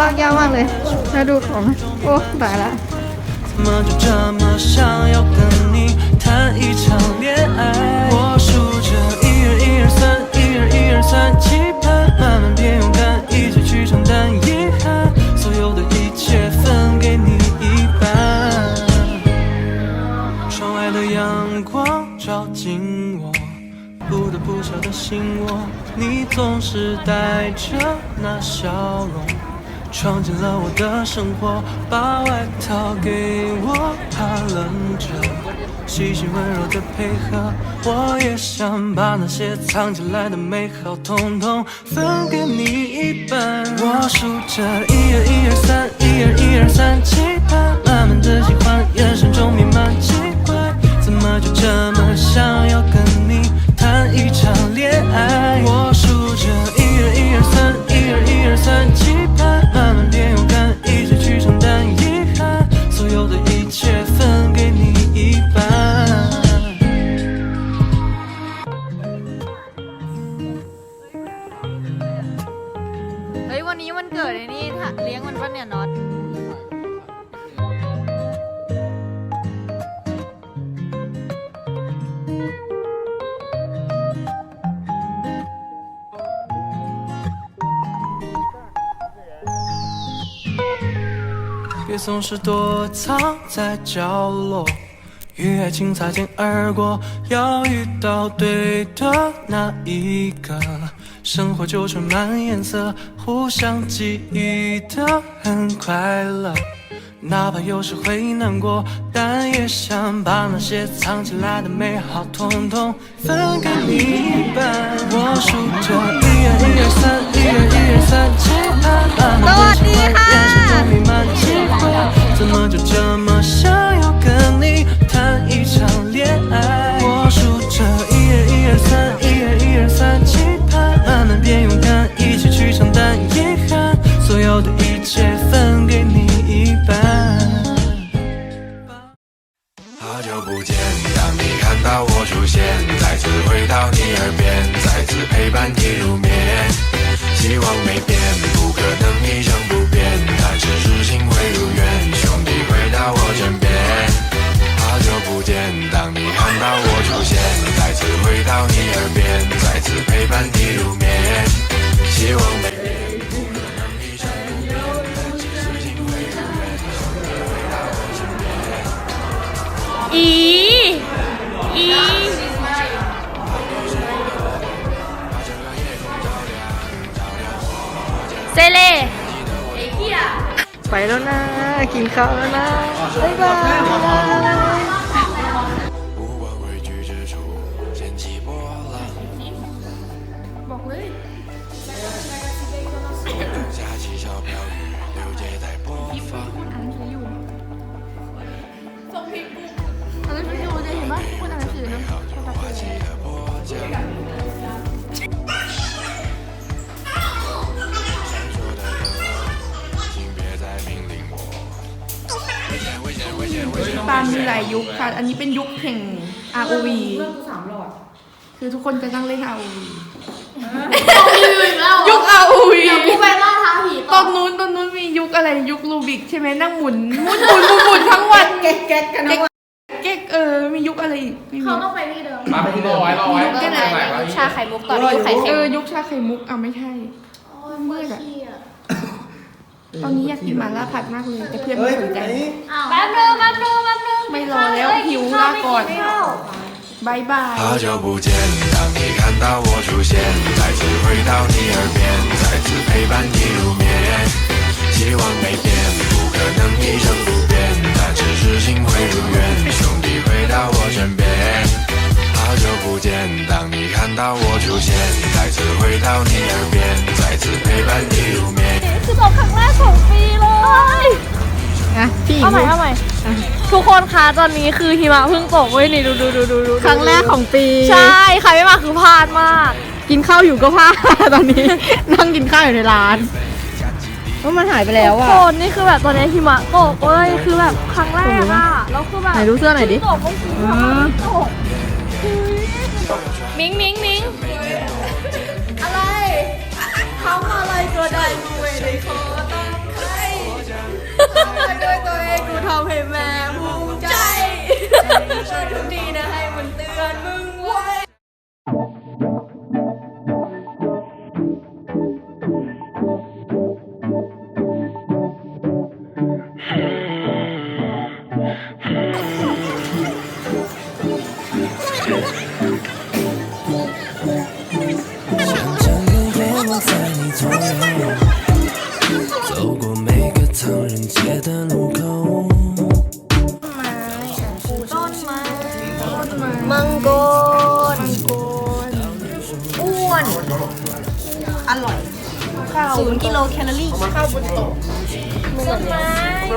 ลากยากมากเลยแล้วดูของ โอ้ตายละ 怎么就这么想要跟你谈一场恋爱？我 闯进了我的生活，把外套给我，怕冷着，细心温柔的配合，我也想把那些藏起来的美好，统统分给你一半。我数着一二一二三，一二一二三，期盼慢慢的喜欢，眼神中弥漫奇怪，怎么就这么想要跟你谈一场恋爱？我数着一二一二三，一二一二三，期盼总是躲藏在角落，与爱情擦肩而过，要遇到对的那一个，生活就充满颜色，互相记忆的很快乐。哪怕有时会难过，但也想把那些藏起来的美好，统统分给你一半。我数着一二一二三，一二一二三，期盼慢慢的喜欢，眼神中弥漫奇怪，怎么就这么想要跟你谈一场恋爱？我数着一二一二三，一二一二三，期盼慢慢变勇敢，一起去承担遗憾，所有的一切分给你现，再次回到你耳边，再次陪伴你入眠。希望没变，不可能一成不变，但是事情会如愿，兄弟回到我身边。好久不见，当你看到我出现，再次回到你耳边，再次 ตามมีหลายยุคค่ะ อันนี้เป็นยุคแห่ง ROV เรื่องกูสามหลอดคือทุกคนจะนั่งเล่น ROV ยุค ROV กูไปล่าท้าผีตอนนู้นตอนนู้นมียุคอะไรยุคลูบิกใช่ไหมนั่งหมุนหมุนหมุนหมุนทั้งวันเก๊กเก๊กกันทั้งวันเก๊กเออมียุคอะไรเขาต้องไปที่เดิมมาไปที่เดิมยุครอไไหนยุคชาไข่มุกตอนยุคไข่เออยุคชาไข่มุกอะไม่ใช่ โอ้ยเมื่อกี้ ตอนนี้อยากกินหมาล่าผัดมากเลย แต่เพื่อนไม่สนใจ แป๊บนึงแป๊บนึงแป๊บนึง ไม่รอแล้วหิวลาก่อนบายบาย 好久不见，当你看到我出现，再次回到你耳边，再次陪伴你入眠。希望没变，不可能一成不变，但是事情会如愿，兄弟回到我身边。好久不见，当你看到我出现，再次回到你耳边，再次陪伴你入眠。 คือตกครั้งแรกของปีเลย อะพี่หญิงเอาใหม่เอาใหม่ ทุกคนคะตอนนี้คือหิมะเพิ่งตกเว้ยนี่ดูดูดูดูดูครั้งแรกของปี ใช่ใครไม่มาคือพลาดมาก กินข้าวอยู่ก็พลาด ตอนนี้ นั่งกินข้าวอยู่ในร้านว่ามันหายไปแล้วทุอะกคนนี่คือแบบตอนนี้หิมะตกเว้ยคือแบบครั้งแรกอะแล้วคือแบบไหนดูเสื้อหน่อยดิ ตกเมื่อกี้อะตกมิงมิงมิง ทำอะไรก็ได้กูไม่ได้ขอตังใครทำอะไรด้วยตัวเองกูทำให้แม่ภูมิใจช่วยทุกทีนะให้มันเตือนมึงไว้ มังกรอ้วน อร่อยศูนย์กิโลแคลอรี่ข้าวบนโต๊ะต้นไม้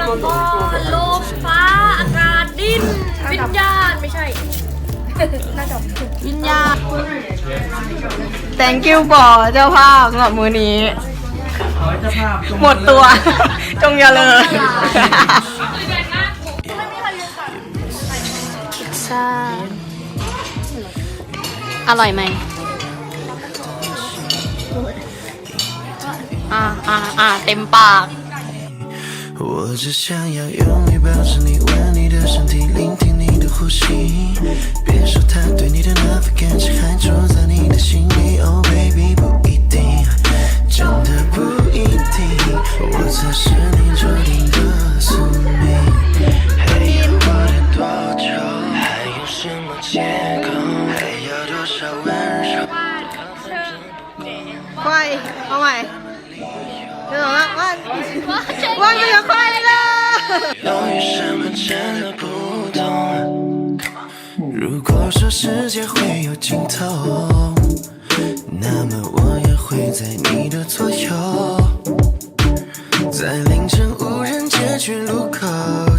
มังกรลมฟ้าอากาศดินวิญญาณไม่ใช่ น่าจะวิญญาณ thank you for เจ้าภาพสำหรับมือนี้ หมดตัว จงอย่าเลยใช่ อร่อยไหม อ่าอ่าอ่าเต็มปาก 我只想要用力抱着你，吻你的身体，聆听你的呼吸。别说他对你的那份感情还住在你 如果说世界会有尽头，那么我也会在你的左右，在凌晨无人街区路口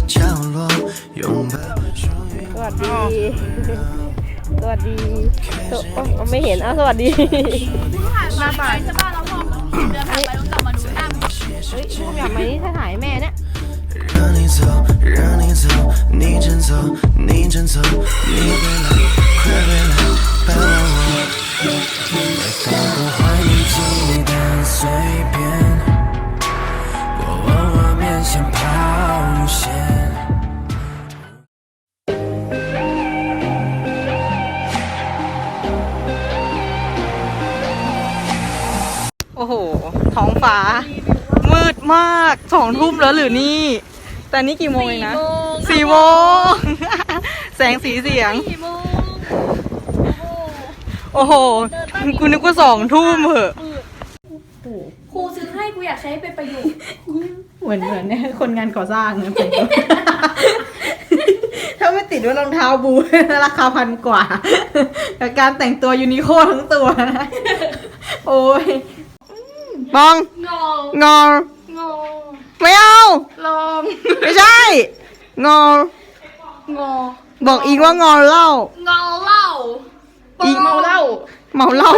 角落，拥抱属于 สวัสดี สวัสดีสวอ๋อไม่เห็นอ่ะสวัสดี เฮ้ยรูปอยากมานี่ถ้าถ่ายแม่เนี่ย 让你走，让你走，你真走， 你真走，你回来，快回来，抱抱我。来到过怀你记忆的碎片，过往画面像抛线。 โอ้โห ท้องฟ้า มืดมากสองทุ่มแล้วหรือนี่ แต่นี่กี่โมงเองนะสี่โมง แสงสีเสียงโอ้โห กูนึกว่าสองทุ่มเหอะครูซื้อให้กูอยากใช้เป็นประโยชน์เหมือนเหมือนเนี่ยคนงานก่อสร้างนะผมก็ ถ้าไม่ติดว่ารองเท้าบูทราคาพันกว่ากับการแต่งตัวยูนิโคทั้งตัวนะโอ้ยมอง งองงอ งอไม่เอา ลอง ไม่ใช่ งอ งอ บอกอีกว่างอเหล่าเงาเหล้าอีกเมาเหล้าเมาเหล่า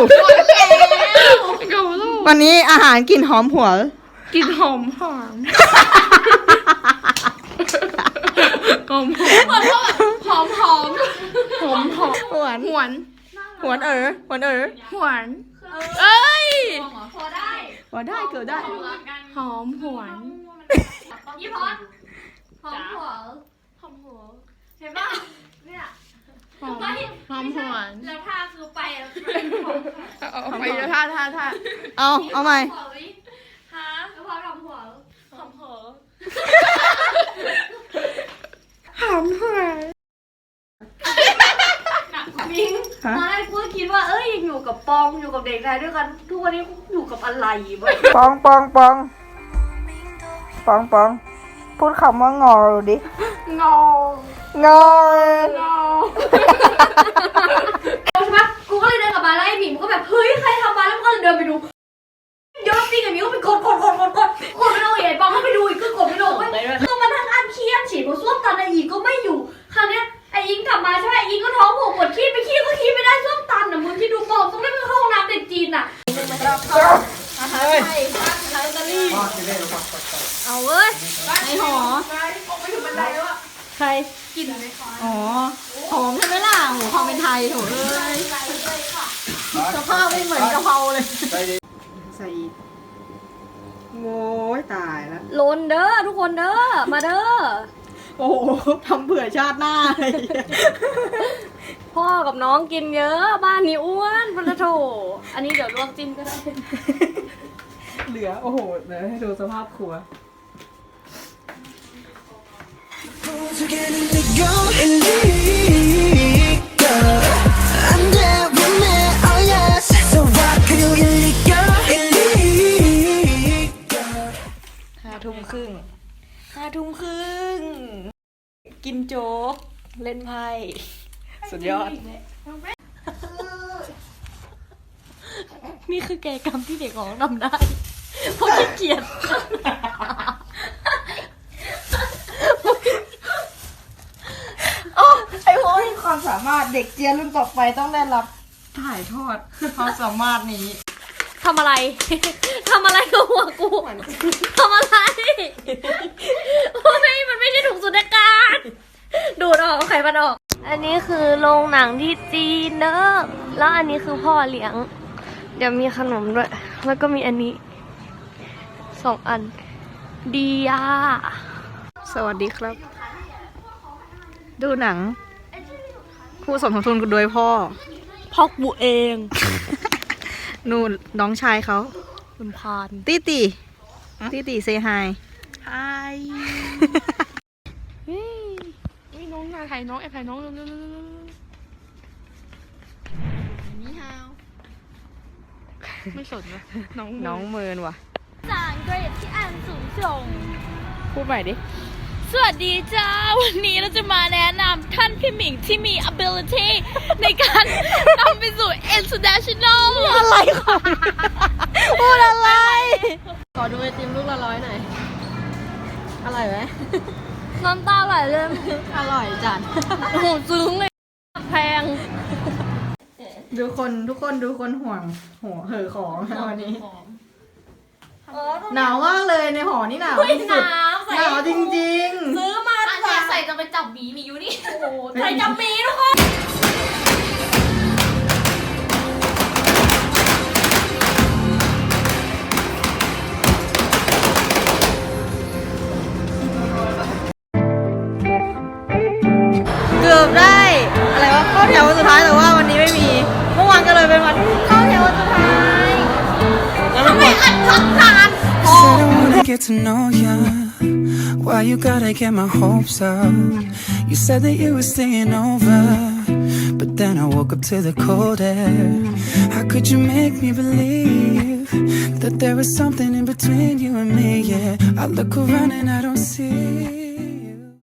เมาเหล้าวันนี้อาหารกลิ่นหอมหัวกินหอมหอมหอมหอมหอมหอมหอมหอมหวนหวน หวนเอ๋อหวนเอ๋อหวน เอ้ย พอได้หวนได้เกิดได้หอมหวน ยี่พอดหอมหัวหอมหัว เห็นป่ะเนี่ยหอมหอมหวนแล้วท่าคือไปแล้วเอาเอาไปเดี๋ยวท่าท่าท่าเอาเอาใหม่หัววิฮะแล้วพอหอมหัวหอมหัวหอมหวนมิงฮะตอนแรกกูก็คิดว่าเอ้ยยังอยู่กับปองอยู่กับเด็กไทยด้วยกัน ทุกวันนี้กูอยู่กับอะไรวะปองปองปองปองปองพูดคำว่างอดิงอ งองอใช่ปะกูก็เลยเดินกลับมาแล้วไอ้หมิงมันก็แบบเฮ้ยใครทำมาแล้วมันก็เลยเดินไปดูยอดจริงไอ้หมิงก็ไปกดกดกดกดกดกดไม่ลงไอ้ปองก็ไปดูอีกก็กดไม่ลงเว้ยคือมันทั้งอันเคียนฉีดหัวส้วมตันไอ้อีกก็ไม่อยู่คราวเนี้ยไอ้อิงกลับมาใช่ไหมไอ้อิงก็ท้องผูกปวดขี้ไปขี้ก็ขี้ไม่ได้ส้วมตันอะมึงที่ดูปองตรงนั้นคือห้องน้ำเด็กจีนอะเอาเว้ยไอหอ ใครอ๋อหอมใช่ไหมล่ะโหความเป็นไทยโถเอ้ยสภาพไม่เหมือนกะเพราเลย ใส่อีกโว้ยตายแล้ว โลนเด้อทุกคนเด้อ มาเด้อ โอ้โหทำเผื่อชาติหน้าเลยพ่อกับน้องกินเยอะ บ้านนี้อ้วนพระโถ อันนี้เดี๋ยวลวกจิ้มก็ได้ เหลือ โอ้โหเดี๋ยวให้ดูสภาพครัว ห้าทุ่มครึ่งห้าทุ่มครึ่ง กินโจ๊ก เล่นไพ่ สุดยอด นี่คือแกกรรมที่เด็กของทำได้ เพราะขี้เกียจ ไอ้โว้ยความสามารถเด็กเจียนรุ่นต่อไปต้องได้รับถ่ายทอดความสามารถนี้ทำอะไร ทำอะไรกับหัวกูทำอะไรไม่มันไม่ใช่ถุงสุญญากาศดูดออกเอาไขมันออก อันนี้คือโรงหนังที่จีนเนอะแล้วอันนี้คือพ่อเลี้ยง เดี๋ยวมีขนมด้วย แล้วก็มีอันนี้สองอัน ดีอะสวัสดีครับ ดูหนัง ผู้สมทบทุนโดยพ่อ พ่อกูเอง นู่นน้องชายเขาคุณพานตีตีตีตีเซฮายไฮนี่น้องนายถ่ายน้องแอบถ่ายน้องเร็วๆนี่ฮาวไม่สนนะน้องน้องเมินว่ะจางเกรดที่อ่านสูงส่งพูดใหม่ดิ สวัสดีจ้า วันนี้เราจะมาแนะนำ ท่านพี่หมิงที่มี ability ในการนำไปสู่ international อะไรของพูดอะไร ขอดูไอติมลูกละร้อยหน่อย อร่อยไหม น้ำตาไหลเลยอร่อยจัด โอ้โหซึ้งเลยแพง ดูคนทุกคนดูคนห่วงหัวเหอของวันนี้ หนาวมากเลยในหอนี่หนาวที่สุดหนาวจริงซื้อมาอันนี้ ใส่จะไปจับหมีหมีอยู่นี่ โอ้โหใส่จำมีทุกคนๆเกือบได้ อะไรวะเข้าแถววันสุดท้ายแต่ว่าวันนี้ไม่มี เมื่อวานก็เลยเป็นวันเข้าแถววันสุดท้ายแล้วมันไม่อัดพักนาน Said I wanna get to know ya. Why you gotta get my hopes up? You said that you were staying over. But then I woke up to the cold air. How could you make me believe that there was something in between you and me? Yeah, I look around and I don't see.